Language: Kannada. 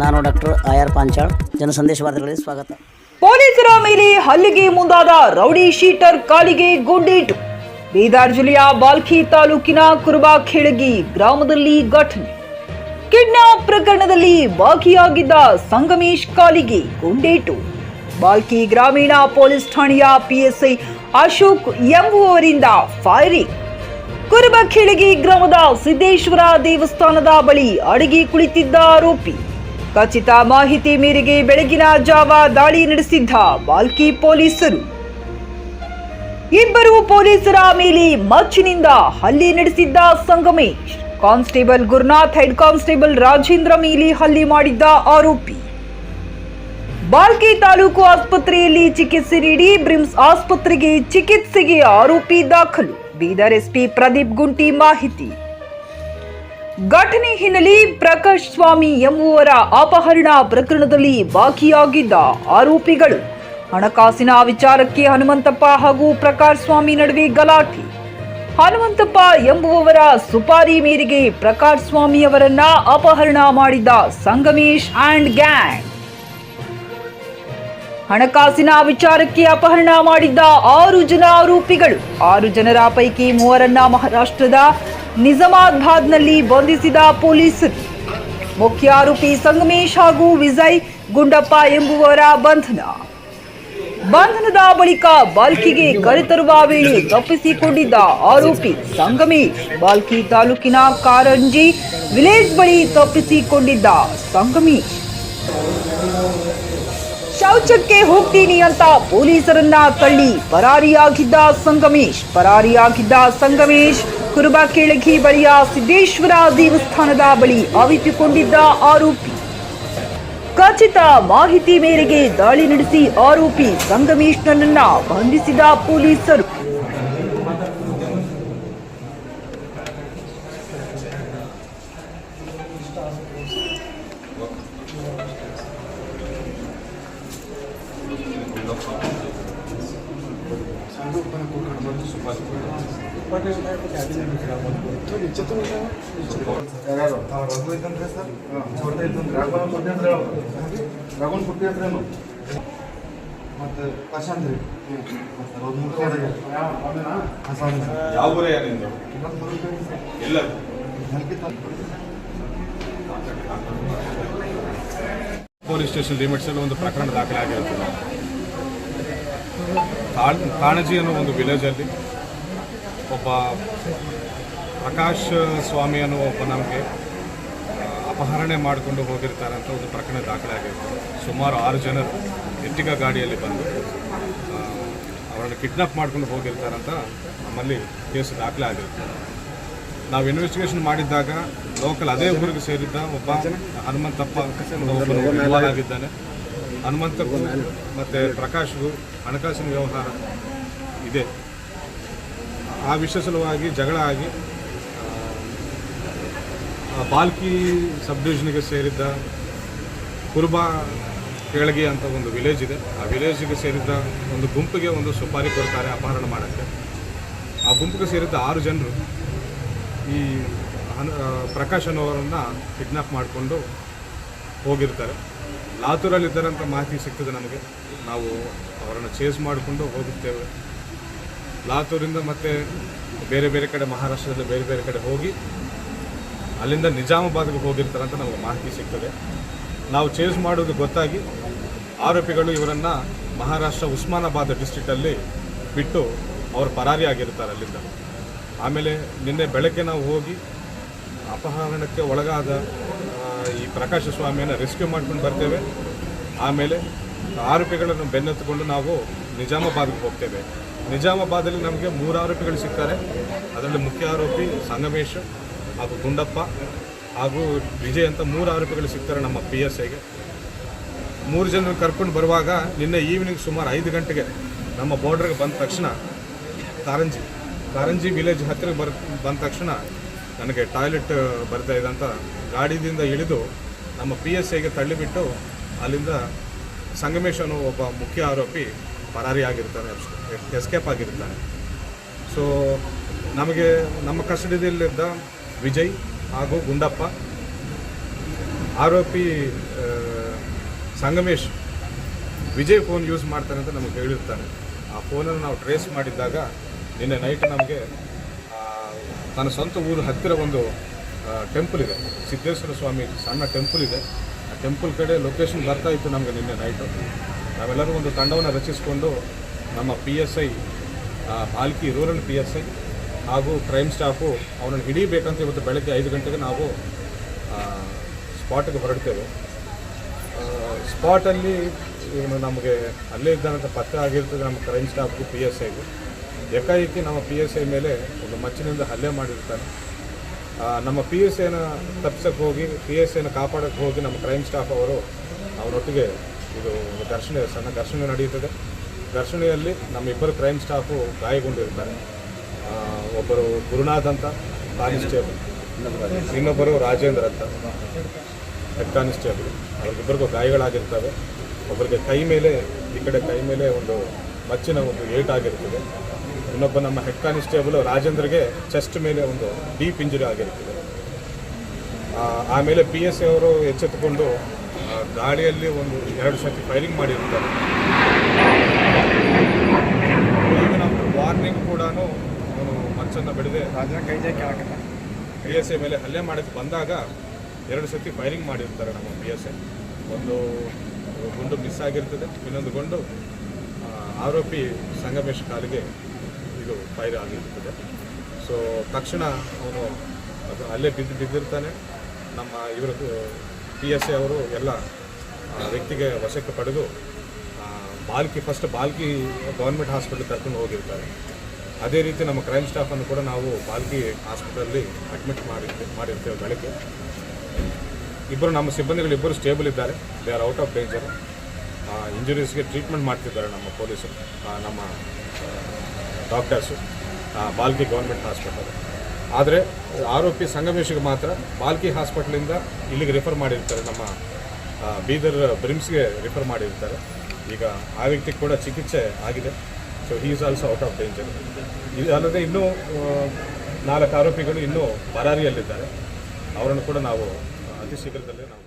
ನಾನು ಡಾಕ್ಟರ್ ಆರ್ ಪಾಂಚಾಳ್. ಜನಸಂದೇಶ ವಾರ್ತೆಗಳಿಗೆ ಸ್ವಾಗತ. ಪೊಲೀಸರ ಮೇಲೆ ಹಲ್ಲಿಗೆ ಮುಂದಾದ ರೌಡಿ ಶೀಟರ್ ಕಾಲಿಗೆ ಗುಂಡೇಟು. ಬೀದರ್ ಜಿಲ್ಲೆಯ ಬಾಲ್ಕಿ ತಾಲೂಕಿನ ಕುರುಬಾಖೇಳಗಿ ಗ್ರಾಮದಲ್ಲಿ ಘಟನೆ. ಕಿಡ್ನಾಪ್ ಪ್ರಕರಣದಲ್ಲಿ ಭಾಗಿಯಾಗಿದ್ದ ಸಂಗಮೇಶ್ ಕಾಲಿಗೆ ಗುಂಡೇಟು. ಬಾಲ್ಕಿ ಗ್ರಾಮೀಣ ಪೊಲೀಸ್ ಠಾಣೆಯ ಪಿಎಸ್ಐ ಅಶೋಕ್ ಎಂಬುವವರಿಂದ ಫೈರಿಂಗ್ ಕುರುಬಖೇಳಗಿ ಗ್ರಾಮದ ಸಿದ್ದೇಶ್ವರ ದೇವಸ್ಥಾನದ ಬಳಿ ಅಡಗಿ ಕುಳಿತಿದ್ದ ಆರೋಪಿ. ಖಚಿತ ಮಾಹಿತಿ ಮೇರೆಗೆ ಬೆಳಗಿನ ಜಾವ ದಾಳಿ ನಡೆಸಿದ್ದ ಬಾಲ್ಕಿ ಪೊಲೀಸರು. ಇಬ್ಬರು ಪೊಲೀಸರ ಮೇಲೆ ಮಚ್ಚಿನಿಂದ ಹಲ್ಲೆ ನಡೆಸಿದ್ದ Sangamesh, constable Gurunath, head constable Rajendra ಮೇಲೆ ಹಲ್ಲೆ ಮಾಡಿದ್ದ ಆರೋಪಿ. ಬಾಲ್ಕಿ ತಾಲೂಕು ಆಸ್ಪತ್ರೆಯಲ್ಲಿ ಚಿಕಿತ್ಸೆ ನೀಡಿ ಬ್ರಿಮ್ಸ್ ಆಸ್ಪತ್ರೆಗೆ ಚಿಕಿತ್ಸೆಗೆ ಆರೋಪಿ ದಾಖಲು. ಬೀದರ್ ಎಸ್ಪಿ ಪ್ರದೀಪ್ ಗುಂಟಿ ಮಾಹಿತಿ. ಘಟನೆ ಹಿನ್ನೆಲೆ ಪ್ರಕಾಶ್ ಸ್ವಾಮಿ ಎಂಬುವರ ಅಪಹರಣ ಪ್ರಕರಣದಲ್ಲಿ ಬಾಕಿಯಾಗಿದ್ದ ಆರೋಪಿಗಳು. ಹಣಕಾಸಿನ ವಿಚಾರಕ್ಕೆ ಹನುಮಂತಪ್ಪ ಹಾಗೂ ಪ್ರಕಾಶ್ ಸ್ವಾಮಿ ನಡುವೆ ಗಲಾಟೆ. ಹನುಮಂತಪ್ಪ ಎಂಬುವವರ ಸುಪಾರಿ ಮೇರೆಗೆ ಪ್ರಕಾಶ್ ಸ್ವಾಮಿ ಅವರನ್ನ ಅಪಹರಣ ಮಾಡಿದ್ದ ಸಂಗಮೇಶ್ ಅಂಡ್ ಗ್ಯಾಂಗ್. ಹಣಕಾಸಿನ ವಿಚಾರಕ್ಕೆ ಅಪಹರಣ ಮಾಡಿದ್ದ ಆರು ಜನ ಆರೋಪಿಗಳು. ಆರು ಜನರ ಪೈಕಿ ಮೂವರನ್ನ ಮಹಾರಾಷ್ಟ್ರದ ನಿಜಾಮಾಬಾದ್ನಲ್ಲಿ ಬಂಧಿಸಿದ ಪೊಲೀಸರು ಮುಖ್ಯ ಆರೋಪಿ ಸಂಗಮೇಶ್ ಹಾಗೂ ವಿಜಯ್ ಗುಂಡಪ್ಪ ಎಂಬುವರ ಬಂಧನ. ಬಂಧನದ ಬಳಿಕ ಬಾಲ್ಕಿಗೆ ಕರೆತರುವ ವೇಳೆ ತಪ್ಪಿಸಿಕೊಂಡಿದ್ದ ಆರೋಪಿ ಸಂಗಮೇಶ್, ಬಾಲ್ಕಿ ತಾಲೂಕಿನ ಕಾರಂಜಿ ವಿಲೇಜ್ ಬಳಿ ತಪ್ಪಿಸಿಕೊಂಡಿದ್ದ ಸಂಗಮೇಶ್. ಶೌಚಕ್ಕೆ ಹೋಗ್ತೀನಿ ಅಂತ ಪೊಲೀಸರನ್ನ ತಳ್ಳಿ ಪರಾರಿಯಾಗಿದ್ದ ಸಂಗಮೇಶ್ ಪರಾರಿಯಾಗಿದ್ದ ಸಂಗಮೇಶ್ ಕುರುಬಾಕೇಳಗಿ ಬಳಿಯ ಸಿದ್ದೇಶ್ವರ ದೇವಸ್ಥಾನದ ಬಳಿ ಅವಿತುಕೊಂಡಿದ್ದ ಆರೋಪಿ. ಖಚಿತ ಮಾಹಿತಿ ಮೇರೆಗೆ ದಾಳಿ ನಡೆಸಿ ಆರೋಪಿ ಸಂಗಮೇಶ್ನನ್ನ ಬಂಧಿಸಿದ ಪೊಲೀಸರು. ಮತ್ತೆ ಯಾವ ಹಲ್ಕಿ ಪೊಲೀಸ್ ಸ್ಟೇಷನ್ ಲಿಮಿಟ್ಸಲ್ಲಿ ಒಂದು ಪ್ರಕರಣ ದಾಖಲೆ ಆಗಿರುತ್ತದೆ ಕಾಳ್- ಕಾಣಜಿ ಅನ್ನೋ ಒಂದು ವಿಲೇಜ್ ಅಲ್ಲಿ ಒಬ್ಬ ಪ್ರಕಾಶ್ ಸ್ವಾಮಿ ಅನ್ನೋ ಒಬ್ಬ ನಮಗೆ ಅಪಹರಣೆ ಮಾಡಿಕೊಂಡು ಹೋಗಿರ್ತಾರೆ ಅಂತ ಒಂದು ಪ್ರಕರಣ ದಾಖಲೆ ಆಗಿದೆ ಸುಮಾರು ಆರು ಜನರು ಎಟ್ಟಿಗ ಗಾಡಿಯಲ್ಲಿ ಬಂದು ಅವರನ್ನು ಕಿಡ್ನಾಪ್ ಮಾಡ್ಕೊಂಡು ಹೋಗಿರ್ತಾರಂತ ನಮ್ಮಲ್ಲಿ ಕೇಸು ದಾಖಲೆ ಆಗಿರುತ್ತೆ ನಾವು ಇನ್ವೆಸ್ಟಿಗೇಷನ್ ಮಾಡಿದ್ದಾಗ ಲೋಕಲ್ ಅದೇ ಊರಿಗೆ ಸೇರಿದ್ದ ಒಬ್ಬ ಹನುಮಂತಪ್ಪ ಆಗಿದ್ದಾನೆ. ಹನುಮಂತಪ್ಪು ಮತ್ತು ಪ್ರಕಾಶ್ಗೂ ಹಣಕಾಸಿನ ವ್ಯವಹಾರ ಇದೆ. ಆ ವಿಷಯ ಸಲುವಾಗಿ ಜಗಳ ಆಗಿ ಬಾಲ್ಕಿ ಸಬ್ ಡಿವಿಷನ್ಗೆ ಸೇರಿದ್ದ ಕುರುಬಾ ಕೆಳಗೆ ಅಂತ ಒಂದು ವಿಲೇಜ್ ಇದೆ. ಆ ವಿಲೇಜಿಗೆ ಸೇರಿದ್ದ ಒಂದು ಗುಂಪಿಗೆ ಒಂದು ಸುಪಾರಿ ಕೊಡ್ತಾರೆ ಅಪಹರಣ ಮಾಡೋಕ್ಕೆ. ಆ ಗುಂಪಿಗೆ ಸೇರಿದ್ದ ಆರು ಜನರು ಈ ಪ್ರಕಾಶ್ ಅನ್ನೋರನ್ನು ಕಿಡ್ನಾಪ್ ಮಾಡಿಕೊಂಡು ಹೋಗಿರ್ತಾರೆ. ಲಾತೂರಲ್ಲಿದ್ದಾರೆ ಅಂತ ಮಾಹಿತಿ ಸಿಕ್ತದೆ ನಮಗೆ. ನಾವು ಅವರನ್ನು ಚೇಸ್ ಮಾಡಿಕೊಂಡು ಹೋಗುತ್ತೇವೆ. ಲಾತೂರಿಂದ ಮತ್ತೆ ಬೇರೆ ಬೇರೆ ಕಡೆ ಮಹಾರಾಷ್ಟ್ರದಲ್ಲಿ ಬೇರೆ ಬೇರೆ ಕಡೆ ಹೋಗಿ ಅಲ್ಲಿಂದ ನಿಜಾಮಾಬಾದ್ಗೆ ಹೋಗಿರ್ತಾರೆ ಅಂತ ನಮಗೆ ಮಾಹಿತಿ ಸಿಗ್ತದೆ. ನಾವು ಚೇಸ್ ಮಾಡೋದು ಗೊತ್ತಾಗಿ ಆರೋಪಿಗಳು ಇವರನ್ನು ಮಹಾರಾಷ್ಟ್ರ ಉಸ್ಮಾನಾಬಾದ್ ಡಿಸ್ಟ್ರಿಕ್ಟಲ್ಲಿ ಬಿಟ್ಟು ಅವರು ಪರಾರಿ ಆಗಿರ್ತಾರೆ ಅಲ್ಲಿಂದ. ಆಮೇಲೆ ನಿನ್ನೆ ಬೆಳಗ್ಗೆ ನಾವು ಹೋಗಿ ಅಪಹರಣಕ್ಕೆ ಒಳಗಾದ ಈ ಪ್ರಕಾಶ ಸ್ವಾಮಿಯನ್ನು ರೆಸ್ಕ್ಯೂ ಮಾಡ್ಕೊಂಡು ಬರ್ತೇವೆ. ಆಮೇಲೆ ಆರೋಪಿಗಳನ್ನು ಬೆನ್ನತ್ತುಕೊಂಡು ನಾವು ನಿಜಾಮಾಬಾದ್ಗೆ ಹೋಗ್ತೇವೆ. ನಿಜಾಮಾಬಾದಲ್ಲಿ ನಮಗೆ ಮೂರು ಆರೋಪಿಗಳು ಸಿಗ್ತಾರೆ ಅದರಲ್ಲಿ ಮುಖ್ಯ ಆರೋಪಿ ಸಂಗಮೇಶ್ ಹಾಗೂ ಗುಂಡಪ್ಪ ಹಾಗೂ ವಿಜಯ್ ಅಂತ ಮೂರು ಆರೋಪಿಗಳು ಸಿಗ್ತಾರೆ ನಮ್ಮ ಪಿ ಎಸ್ ಐಗೆ. ಮೂರು ಜನ ಕರ್ಕೊಂಡು ಬರುವಾಗ ನಿನ್ನೆ ಈವ್ನಿಂಗ್ ಸುಮಾರು ಐದು ಗಂಟೆಗೆ ನಮ್ಮ ಬಾರ್ಡ್ರಿಗೆ ಬಂದ ತಕ್ಷಣ ಕಾರಂಜಿ ಕಾರಂಜಿ ವಿಲೇಜ್ ಹತ್ತಿರ ಬರ್, ಬಂದ ತಕ್ಷಣ ನನಗೆ ಟಾಯ್ಲೆಟ್ ಬರ್ತಾ ಇದೆ ಅಂತ ಗಾಡಿದಿಂದ ಇಳಿದು ನಮ್ಮ ಪಿ ಎಸ್ ಐಗೆ ತಳ್ಳಿಬಿಟ್ಟು ಅಲ್ಲಿಂದ ಸಂಗಮೇಶ್ ಅನ್ನೋ ಒಬ್ಬ ಮುಖ್ಯ ಆರೋಪಿ ಪರಾರಿ ಆಗಿರ್ತಾನೆ ಎಸ್ಕೇಪ್ ಆಗಿರ್ತಾನೆ. ಸೊ ನಮಗೆ ನಮ್ಮ ಕಸ್ಟಡಿಯಲ್ಲಿದ್ದ ವಿಜಯ್ ಹಾಗೂ ಗುಂಡಪ್ಪ, ಆರೋಪಿ ಸಂಗಮೇಶ್, ವಿಜಯ್ ಫೋನ್ ಯೂಸ್ ಮಾಡ್ತಾನೆ ಅಂತ ನಮಗೆ ಹೇಳಿರ್ತಾನೆ. ಆ ಫೋನನ್ನು ನಾವು ಟ್ರೇಸ್ ಮಾಡಿದ್ದಾಗ ನಿನ್ನೆ ನೈಟ್ ನಮಗೆ ತನ್ನ ಸ್ವಂತ ಊರು ಹತ್ತಿರ ಒಂದು ಟೆಂಪಲ್ ಇದೆ. ಸಿದ್ದೇಶ್ವರ ಸ್ವಾಮಿ ಸಣ್ಣ ಟೆಂಪಲ್ ಇದೆ. ಆ ಟೆಂಪಲ್ ಕಡೆ ಲೊಕೇಶನ್ ಬರ್ತಾ ಇತ್ತು ನಮಗೆ ನಿನ್ನೆ ನೈಟು ನಾವೆಲ್ಲರೂ ಒಂದು ತಂಡವನ್ನು ರಚಿಸಿಕೊಂಡು ನಮ್ಮ P S I Halki rural P S I ಹಾಗೂ ಕ್ರೈಮ್ ಸ್ಟಾಫು ಅವನನ್ನು ಹಿಡಿಬೇಕಂತ ಇವತ್ತು ಬೆಳಗ್ಗೆ ಐದು ಗಂಟೆಗೆ ನಾವು ಸ್ಪಾಟ್ಗೆ ಹೊರಡ್ತೇವೆ. ಸ್ಪಾಟಲ್ಲಿ ಇವನು ನಮಗೆ ಅಲ್ಲೇ ಇದ್ದಾನಂತ ಪತ್ತೆ ಆಗಿರ್ತದೆ ನಮ್ಮ ಕ್ರೈಮ್ ಸ್ಟಾಫ್ಗೂ ಪಿ ಎಸ್ ಐಗೂ ಏಕಾಏಕಿ ನಮ್ಮ ಪಿ ಎಸ್ ಐ ಮೇಲೆ ಒಂದು ಮಚ್ಚಿನಿಂದ ಹಲ್ಲೆ ಮಾಡಿರ್ತಾನೆ ನಮ್ಮ ಪಿ ಎಸ್ ಐನ ತಪ್ಪಿಸೋಕ್ಕೆ ಹೋಗಿ ಪಿ ಎಸ್ ಐನ ಕಾಪಾಡೋಕ್ಕೆ ಹೋಗಿ ನಮ್ಮ ಕ್ರೈಮ್ ಸ್ಟಾಫ್ ಅವರು ಅವನೊಟ್ಟಿಗೆ ಇದು ಘರ್ಷಣೆ, ಸಣ್ಣ ಘರ್ಷಣೆ ನಡೆಯುತ್ತದೆ. ಘರ್ಷಣೆಯಲ್ಲಿ ನಮ್ಮ ಇಬ್ಬರು ಕ್ರೈಮ್ ಸ್ಟಾಫು ಗಾಯಗೊಂಡಿರ್ತಾರೆ. ಒಬ್ಬರು ಗುರುನಾಥ್ ಅಂತ ಕಾನಿಸ್ಟೇಬಲ್ ಇನ್ನೊಬ್ಬರು ರಾಜೇಂದ್ರ ಅಂತ ಹೆಡ್ ಕಾನ್ಸ್ಟೇಬಲ್ ಅವ್ರಿಗಿಬ್ಬರಿಗೂ ಗಾಯಗಳಾಗಿರ್ತವೆ. ಒಬ್ಬರಿಗೆ ಕೈ ಮೇಲೆ, ಈ ಕಡೆ ಕೈ ಮೇಲೆ ಒಂದು ಮಚ್ಚಿನ ಒಂದು ಏಟ್ ಆಗಿರ್ತದೆ. ಇನ್ನೊಬ್ಬ ನಮ್ಮ ಹೆಡ್ ಕಾನ್ಸ್ಟೇಬಲ್ ರಾಜೇಂದ್ರಗೆ ಚೆಸ್ಟ್ ಮೇಲೆ ಒಂದು ಡೀಪ್ ಇಂಜುರಿ ಆಗಿರ್ತದೆ. ಆಮೇಲೆ ಪಿ ಎಸ್ ಅವರು ಎಚ್ಚೆತ್ತುಕೊಂಡು ಆ, ಗಾಡಿಯಲ್ಲಿ ಒಂದು ಎರಡು ಸತಿ ಫೈರಿಂಗ್ ಮಾಡಿರ್ತಾರೆ. ಈಗ ನಮ್ಗೆ ವಾರ್ನಿಂಗ್ ಕೂಡ ಅವನು ಮಚ್ಚನ್ನು ಬಿಡದೆ ಬಿ ಎಸ್ ಐ ಮೇಲೆ ಹಲ್ಲೆ ಮಾಡಕ್ಕೆ ಬಂದಾಗ ಎರಡು ಸತಿ ಫೈರಿಂಗ್ ಮಾಡಿರ್ತಾರೆ ನಮ್ಮ ಬಿ ಎಸ್ ಎ ಒಂದು ಗುಂಡು ಮಿಸ್ ಆಗಿರ್ತದೆ ಇನ್ನೊಂದು ಗುಂಡು ಆರೋಪಿ ಸಂಗಮೇಶ್ ಕಾಲಿಗೆ ಇದು ಫೈರ್ ಆಗಿರ್ತದೆ. ಸೊ ತಕ್ಷಣ ಅವನು ಅಲ್ಲೇ ಬಿದ್ದು ಬಿದ್ದಿರ್ತಾನೆ. ನಮ್ಮ ಇವರು ಪಿ ಎಸ್ ಎ ಅವರು ಎಲ್ಲ ವ್ಯಕ್ತಿಗೆ ವಶಕ್ಕೆ ಪಡೆದು Balki first Balki government hospital ಕರ್ಕೊಂಡು ಹೋಗಿರ್ತಾರೆ. ಅದೇ ರೀತಿ ನಮ್ಮ ಕ್ರೈಮ್ ಸ್ಟಾಫನ್ನು ಕೂಡ ನಾವು ಬಾಲ್ಕಿ ಹಾಸ್ಪಿಟಲಲ್ಲಿ ಅಡ್ಮಿಟ್ ಮಾಡಿ ಮಾಡಿರ್ತೇವೆ ಬೆಳಗ್ಗೆ. ಇಬ್ಬರು ನಮ್ಮ ಸಿಬ್ಬಂದಿಗಳು ಇಬ್ಬರು ಸ್ಟೇಬಲ್ ಇದ್ದಾರೆ. They are out of danger ಇಂಜುರೀಸ್ಗೆ treatment ಮಾಡ್ತಿದ್ದಾರೆ ನಮ್ಮ ಪೊಲೀಸರು ನಮ್ಮ ಡಾಕ್ಟರ್ಸು ಬಾಲ್ಕಿ ಗೌರ್ಮೆಂಟ್ ಹಾಸ್ಪಿಟಲ್ ಆದರೆ ಆರೋಪಿ ಸಂಗಮೇಶ್ಗೆ ಮಾತ್ರ ಬಾಲ್ಕಿ ಹಾಸ್ಪಿಟ್ಲಿಂದ ಇಲ್ಲಿಗೆ ರೆಫರ್ ಮಾಡಿರ್ತಾರೆ, ನಮ್ಮ ಬೀದರ್ ಬ್ರಿಮ್ಸ್ಗೆ ರೆಫರ್ ಮಾಡಿರ್ತಾರೆ. ಈಗ ಆ ವ್ಯಕ್ತಿಗೆ ಕೂಡ ಚಿಕಿತ್ಸೆ ಆಗಿದೆ. So he is also out of danger ಇದು ಅಲ್ಲದೆ ಇನ್ನೂ ನಾಲ್ಕು ಆರೋಪಿಗಳು ಇನ್ನೂ ಪರಾರಿಯಲ್ಲಿದ್ದಾರೆ. ಅವರನ್ನು ಕೂಡ ನಾವು, ಅತಿ ಶೀಘ್ರದಲ್ಲೇ ನಾವು